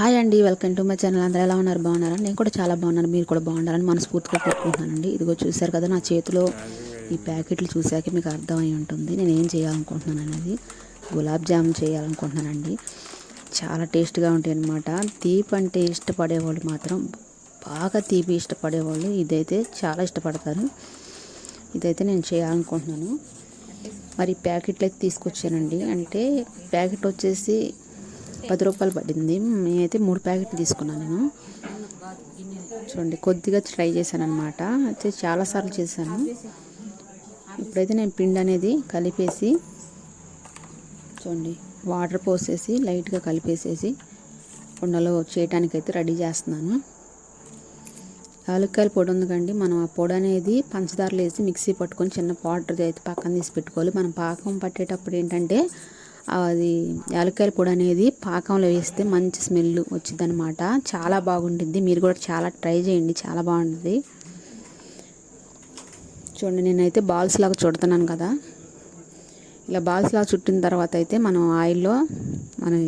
Hi అండి welcome to my channel. అందరూ ఎలా ఉన్నారు? బాగున్నారా? నేను కూడా చాలా బాగున్నాను. మీరు కూడా బాగుండాలని మనస్ఫూర్తిగా కోరుకుంటున్నానండి. ఇదిగో చూశారు కదా నా చేతిలో ఈ ప్యాకెట్లు చూశాక మీకు అర్థమై ఉంటుంది. నేను ఏం చేయాలనుకుంటున్నాను అనేది గులాబ్ జామున్ చేయాలనుకుంటున్నానండి. చాలా టేస్ట్గా ఉంటాయి అన్నమాట తీపి అంటే ఇష్టపడేవాళ్ళు మాత్రం బాగా తీపి ఇష్టపడేవాళ్ళు ఇదైతే చాలా ఇష్టపడతారు. ఇదైతే నేను చేయాలనుకుంటున్నాను. మరి ప్యాకెట్లు అయితే తీసుకొచ్చానండి. అంటే ప్యాకెట్ వచ్చేసి పది రూపాయలు పడింది. నేనైతే మూడు ప్యాకెట్లు తీసుకున్నాను నేను. చూడండి కొద్దిగా ట్రై చేశాను అనమాట అయితే చాలాసార్లు చేశాను. ఇప్పుడైతే నేను పిండి అనేది కలిపేసి చూడండి వాటర్ పోసేసి లైట్గా కలిపేసేసి కుండలో చేయటానికైతే అయితే రెడీ చేస్తున్నాను. యాలక్కాయల పొడి ఉంది కండి మనం ఆ పొడి అనేది పంచదారలు వేసి మిక్సీ పట్టుకొని చిన్న పౌడర్ అయితే పక్కన తీసి పెట్టుకోవాలి. మనం పాకం పట్టేటప్పుడు ఏంటంటే అది యాలక్కాయల పొడి అనేది పాకంలో వేస్తే మంచి స్మెల్ వచ్చింది అనమాట చాలా బాగుంటుంది మీరు కూడా చాలా ట్రై చేయండి. చాలా బాగుంటుంది చూడండి నేనైతే బాల్స్ లాగా చుడుతున్నాను కదా. ఇలా బాల్స్ లాగా చుట్టిన తర్వాత అయితే మనం ఆయిల్లో మనం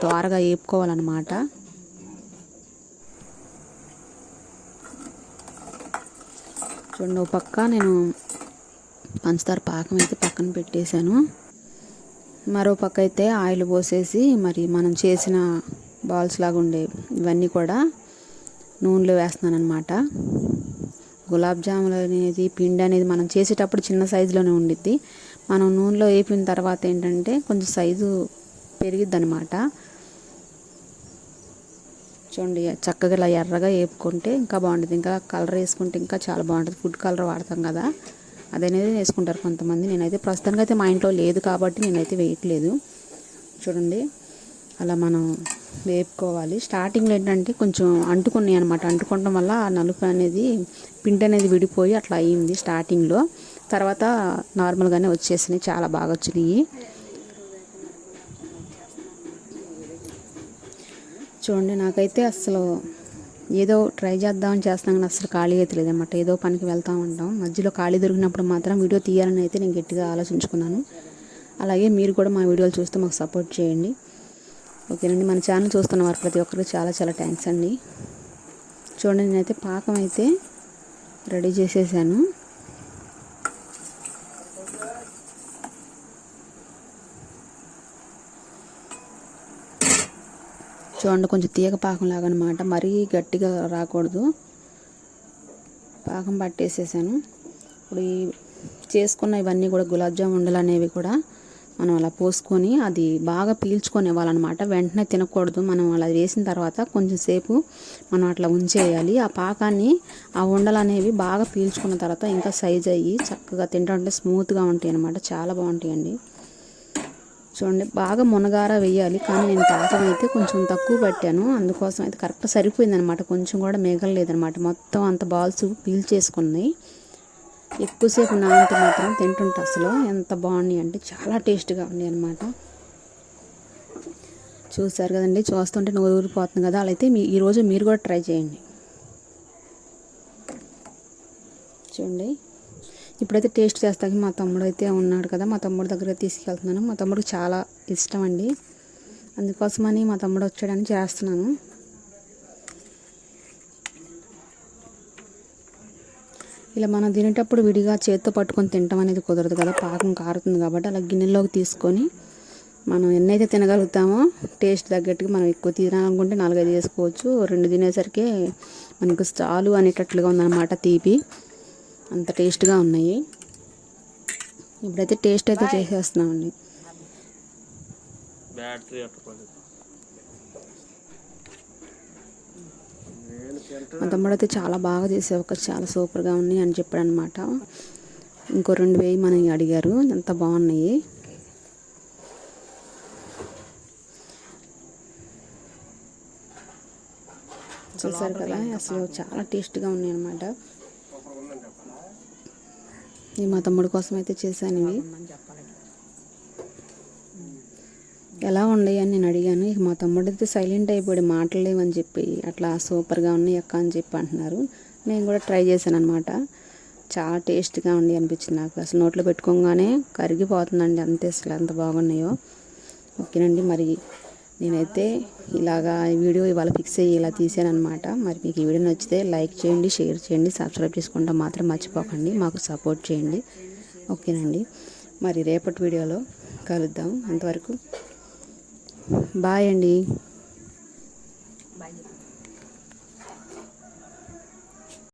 త్వరగా వేపుకోవాలన్నమాట చూడండి ఒక పక్క నేను పంచదార పాకం అయితే పక్కన పెట్టేశాను. మరో పక్క అయితే ఆయిల్ పోసేసి మరి మనం చేసిన బాల్స్ లాగా ఉండే ఇవన్నీ కూడా నూనెలో వేస్తున్నాను అనమాట గులాబ్ జాములు అనేది పిండి అనేది మనం చేసేటప్పుడు చిన్న సైజులోనే ఉండిద్ది. మనం నూనెలో వేపిన తర్వాత ఏంటంటే కొంచెం సైజు పెరిగిద్ది అనమాట చూడండి చక్కగా ఇలా ఎర్రగా వేపుకుంటే ఇంకా బాగుంటుంది. ఇంకా కలర్ వేసుకుంటే ఇంకా చాలా బాగుంటుంది. ఫుడ్ కలర్ వాడతాం కదా. అదనేది వేసుకుంటారు కొంతమంది. నేనైతే ప్రస్తుతానికి అయితే మా ఇంట్లో లేదు కాబట్టి నేనైతే వేయట్లేదు. చూడండి అలా మనం వేపుకోవాలి. స్టార్టింగ్లో ఏంటంటే కొంచెం అంటుకున్నాయి అనమాట అంటుకోవడం వల్ల ఆ నలుపు అనేది పిండి అనేది విడిపోయి అట్లా అయ్యింది స్టార్టింగ్లో. తర్వాత నార్మల్గానే వచ్చేసినాయి చాలా బాగా వచ్చినాయి. చూడండి నాకైతే అసలు ఏదో ట్రై చేద్దామని చేస్తాం కానీ అసలు ఖాళీ అయితే లేదన్నమాట. ఏదో పనికి వెళ్తూ ఉంటాం. మధ్యలో ఖాళీ దొరికినప్పుడు మాత్రం వీడియో తీయాలని అయితే నేను గట్టిగా ఆలోచించుకున్నాను. అలాగే మీరు కూడా మా వీడియోలు చూస్తే మాకు సపోర్ట్ చేయండి. ఓకేనండి మన ఛానల్ చూస్తున్న వారు ప్రతి ఒక్కరికి చాలా చాలా థ్యాంక్స్ అండి. చూడండి నేనైతే పాకం అయితే రెడీ చేసేసాను. చూడండి కొంచెం తీగ పాకం లాగా అనమాట మరీ గట్టిగా రాకూడదు. పాకం పట్టేసేసాను. ఇప్పుడు ఈ చేసుకున్న ఇవన్నీ కూడా గులాబ్జామ్ ఉండలు అనేవి కూడా మనం అలా పోసుకొని అది బాగా పీల్చుకొని ఇవ్వాలన్నమాట. వెంటనే తినకూడదు. మనం అలా వేసిన తర్వాత కొంచెం సేపు మనం అట్లా ఉంచేయాలి. ఆ పాకాన్ని ఆ ఉండలు అనేవి బాగా పీల్చుకున్న తర్వాత ఇంకా సైజ్ అయ్యి చక్కగా తింటుంటే స్మూత్గా ఉంటాయి అనమాట చాలా బాగుంటాయండి. చూడండి బాగా మునగార వేయాలి. కానీ నేను పాకం అయితే కొంచెం తక్కువ పెట్టాను. అందుకోసం అయితే కరెక్ట్ సరిపోయిందనమాట. కొంచెం కూడా మిగలలేదనమాట. మొత్తం అంత బాల్స్ పీల్ చేసుకున్నాయి ఎక్కువసేపు నానితే మాత్రం తింటుంటే అసలు. ఎంత బాగున్నాయి అంటే చాలా టేస్ట్గా ఉన్నాయి అనమాట చూసారు కదండి చూస్తుంటే నోరు ఊరిపోతుంది కదా. అలా అయితే మీ ఈరోజు మీరు కూడా ట్రై చేయండి. చూడండి. ఇప్పుడైతే టేస్ట్ చేస్తాకి మా తమ్ముడు అయితే ఉన్నాడు కదా మా తమ్ముడు దగ్గర తీసుకెళ్తున్నాను. మా తమ్ముడు చాలా ఇష్టం అండి. అందుకోసమని మా తమ్ముడు వచ్చాడని చేస్తున్నాను. ఇలా మనం తినేటప్పుడు విడిగా చేత్తో పట్టుకొని తినటం అనేది కుదరదు కదా పాకం కారుతుంది కాబట్టి అలా గిన్నెలోకి తీసుకొని మనం ఎన్నైతే తినగలుగుతామో టేస్ట్ తగ్గట్టుగా మనం ఎక్కువ తినాలనుకుంటే నాలుగైదు వేసుకోవచ్చు రెండు తినేసరికి మనకు చాలు అనేటట్లుగా ఉందన్నమాట తీపి. అంత టేస్ట్గా ఉన్నాయి. ఇప్పుడైతే టేస్ట్ అయితే చేసేస్తున్నామండి. మా తమ్ముడు అయితే చాలా బాగా చేసావు ఒక చాలా సూపర్గా ఉన్నాయి అని చెప్పాడు అనమాట ఇంకో రెండు వేయి మనం అడిగారు ఎంత బాగున్నాయి. చూసారు కదా అసలు చాలా టేస్ట్గా ఉన్నాయి అనమాట ఇది మా తమ్ముడు కోసం అయితే చేశాను ఇవి ఎలా ఉన్నాయి అని నేను అడిగాను. ఇక మా తమ్ముడు అయితే సైలెంట్ అయిపోయాడు మాట్లాడలేమని చెప్పి. అట్లా సూపర్గా ఉన్నాయి అక్క అని చెప్పి అంటున్నారు. నేను కూడా ట్రై చేశాను అనమాట చాలా టేస్ట్గా ఉంది అనిపించింది నాకు. అసలు నోట్లో పెట్టుకోగానే కరిగిపోతుందండి అంతే. అసలు ఎంత బాగున్నాయో. ఓకేనండి మరి నేనైతే ఇలాగా వీడియో ఇవాళ ఫిక్స్ అయ్యి ఇలా తీసాను అనమాట మరి మీకు ఈ వీడియో నచ్చితే లైక్ చేయండి షేర్ చేయండి సబ్స్క్రైబ్ చేసుకుంటాం మాత్రం మర్చిపోకండి. మాకు సపోర్ట్ చేయండి. ఓకేనండి. మరి రేపటి వీడియోలో కలుద్దాం. అంతవరకు బాయ్ అండి. బాయ్.